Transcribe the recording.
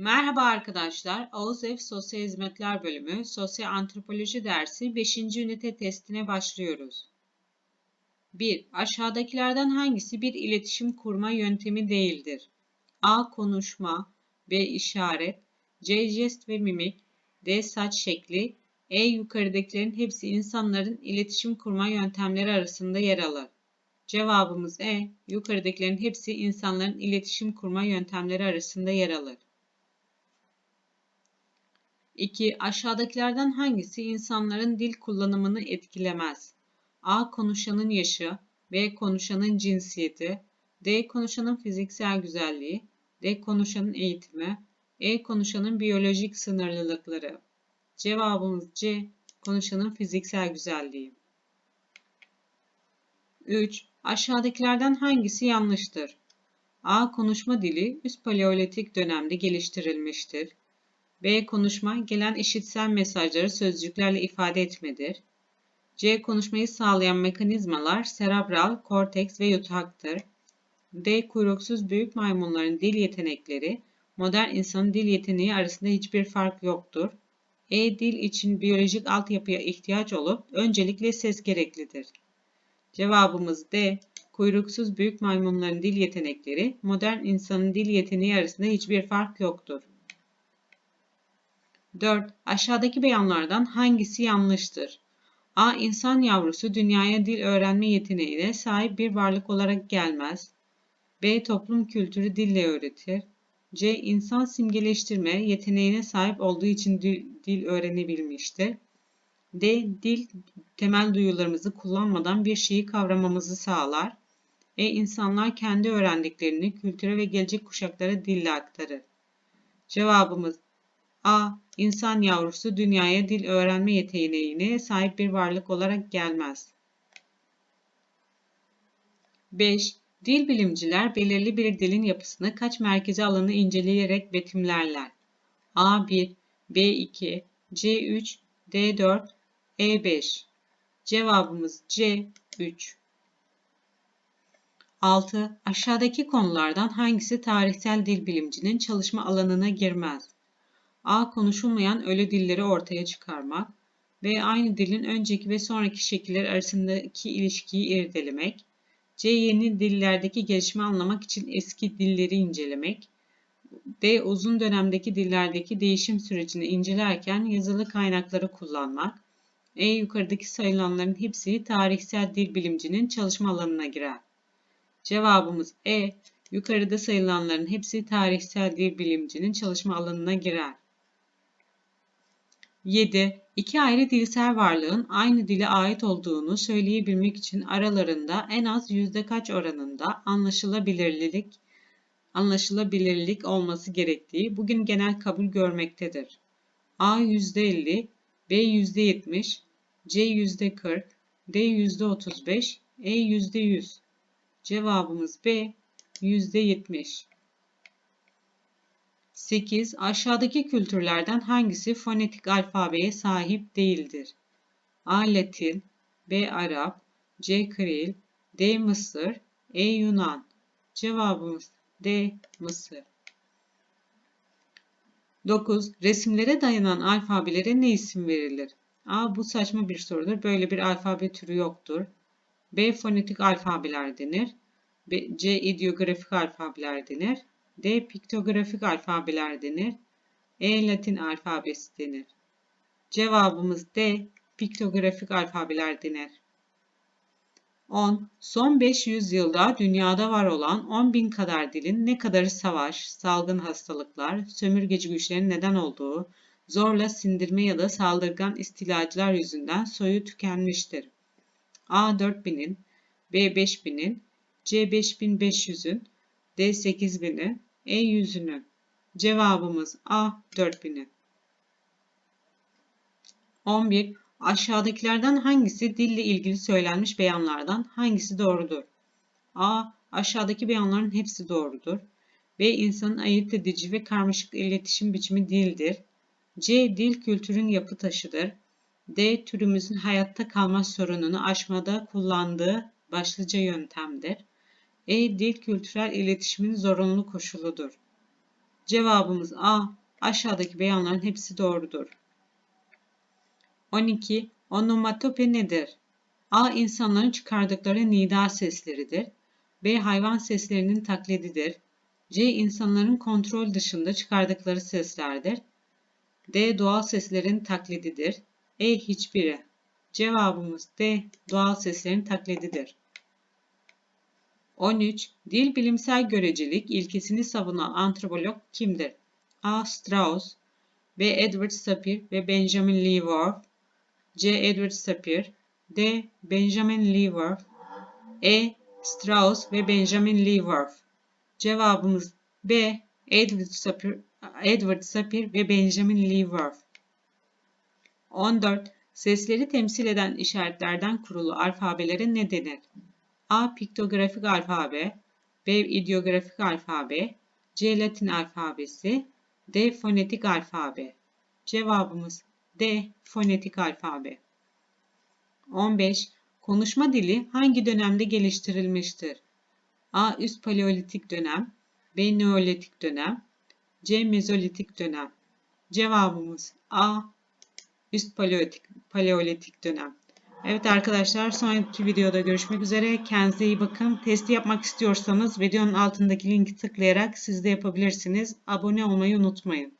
Merhaba arkadaşlar. Ev Sosyal Hizmetler Bölümü Sosyal Antropoloji dersi 5. ünite testine başlıyoruz. 1. Aşağıdakilerden hangisi bir iletişim kurma yöntemi değildir? A. Konuşma B. işaret C. Jest ve mimik D. Saç şekli E. Yukarıdakilerin hepsi insanların iletişim kurma yöntemleri arasında yer alır. Cevabımız E. Yukarıdakilerin hepsi insanların iletişim kurma yöntemleri arasında yer alır. 2. Aşağıdakilerden hangisi insanların dil kullanımını etkilemez? A. Konuşanın yaşı B. Konuşanın cinsiyeti D. Konuşanın fiziksel güzelliği D. Konuşanın eğitimi E. Konuşanın biyolojik sınırlılıkları Cevabımız C. Konuşanın fiziksel güzelliği. 3. Aşağıdakilerden hangisi yanlıştır? A. Konuşma dili üst paleolitik dönemde geliştirilmiştir. B. Konuşma gelen işitsel mesajları sözcüklerle ifade etmedir. C. Konuşmayı sağlayan mekanizmalar serebral, korteks ve yutaktır. D. Kuyruksuz büyük maymunların dil yetenekleri, modern insanın dil yeteneği arasında hiçbir fark yoktur. E. Dil için biyolojik altyapıya ihtiyaç olup öncelikle ses gereklidir. Cevabımız D. Kuyruksuz büyük maymunların dil yetenekleri, modern insanın dil yeteneği arasında hiçbir fark yoktur. 4. Aşağıdaki beyanlardan hangisi yanlıştır? A. İnsan yavrusu dünyaya dil öğrenme yeteneğine sahip bir varlık olarak gelmez. B. Toplum kültürü dille öğretir. C. İnsan simgeleştirme yeteneğine sahip olduğu için dil, öğrenebilmiştir. D. Dil temel duyularımızı kullanmadan bir şeyi kavramamızı sağlar. E. İnsanlar kendi öğrendiklerini kültüre ve gelecek kuşaklara dille aktarır. Cevabımız A. İnsan yavrusu dünyaya dil öğrenme yeteneğine sahip bir varlık olarak gelmez. 5. Dil bilimciler belirli bir dilin yapısını kaç merkezi alanı inceleyerek betimlerler? A1, B2, C3, D4, E5. Cevabımız C3. 6. Aşağıdaki konulardan hangisi tarihsel dil bilimcinin çalışma alanına girmez? A. Konuşulmayan ölü dilleri ortaya çıkarmak. B. Aynı dilin önceki ve sonraki şekiller arasındaki ilişkiyi irdelemek. C. Yeni dillerdeki gelişme anlamak için eski dilleri incelemek. D. Uzun dönemdeki dillerdeki değişim sürecini incelerken yazılı kaynakları kullanmak. E. Yukarıdaki sayılanların hepsi tarihsel dil bilimcinin çalışma alanına girer. Cevabımız E. Yukarıda sayılanların hepsi tarihsel dil bilimcinin çalışma alanına girer. 7. İki ayrı dilsel varlığın aynı dile ait olduğunu söyleyebilmek için aralarında en az yüzde kaç oranında anlaşılabilirlik anlaşılabilirlik olması gerektiği bugün genel kabul görmektedir. A %50, B %70, C %40, D %35, E %100. Cevabımız B %70. 8. Aşağıdaki kültürlerden hangisi fonetik alfabeye sahip değildir? A. Latin B. Arap C. Kril D. Mısır E. Yunan Cevabımız D. Mısır 9. Resimlere dayanan alfabelere ne isim verilir? A. Bu saçma bir sorudur. Böyle bir alfabe türü yoktur. B. Fonetik alfabeler denir. B, C. İdeografik alfabeler denir. D. Piktografik alfabeler denir. E. Latin alfabesi denir. Cevabımız D. Piktografik alfabeler denir. 10. Son 500 yılda dünyada var olan 10 bin kadar dilin ne kadarı savaş, salgın hastalıklar, sömürgeci güçlerin neden olduğu, zorla sindirme ya da saldırgan istilacılar yüzünden soyu tükenmiştir. A 4000'in, B 5000'in, C 5500'ün, D 8000'in, e yüzünü. Cevabımız A 4000'i. 11. Aşağıdakilerden hangisi dille ilgili söylenmiş beyanlardan hangisi doğrudur? A. Aşağıdaki beyanların hepsi doğrudur. B. İnsanın ayırt edici ve karmaşık iletişim biçimi dildir. C. Dil kültürün yapı taşıdır. D. Türümüzün hayatta kalma sorununu aşmada kullandığı başlıca yöntemdir. E. Dil kültürel iletişimin zorunlu koşuludur. Cevabımız A. Aşağıdaki beyanların hepsi doğrudur. 12. Onomatope nedir? A. İnsanların çıkardıkları nida sesleridir. B. Hayvan seslerinin taklididir. C. İnsanların kontrol dışında çıkardıkları seslerdir. D. Doğal seslerin taklididir. E. Hiçbiri. Cevabımız D. Doğal seslerin taklididir. 13. Dil bilimsel görecilik ilkesini savunan antropolog kimdir? A. Strauss B. Edward Sapir ve Benjamin Lee C. Edward Sapir D. Benjamin Lee E. Strauss ve Benjamin Lee Cevabımız B. Edward Sapir, Edward Sapir ve Benjamin Lee Whorf 14. Sesleri temsil eden işaretlerden kurulu alfabelere ne denir? A. Piktografik alfabe B. İdeografik alfabe C. Latin alfabesi D. Fonetik alfabe Cevabımız D. Fonetik alfabe 15. Konuşma dili hangi dönemde geliştirilmiştir? A. Üst Paleolitik dönem B. Neolitik dönem C. Mezolitik dönem Cevabımız A. Üst Paleolitik, Paleolitik dönem. Evet arkadaşlar sonraki videoda görüşmek üzere. Kendinize iyi bakın. Testi yapmak istiyorsanız videonun altındaki linki tıklayarak siz de yapabilirsiniz. Abone olmayı unutmayın.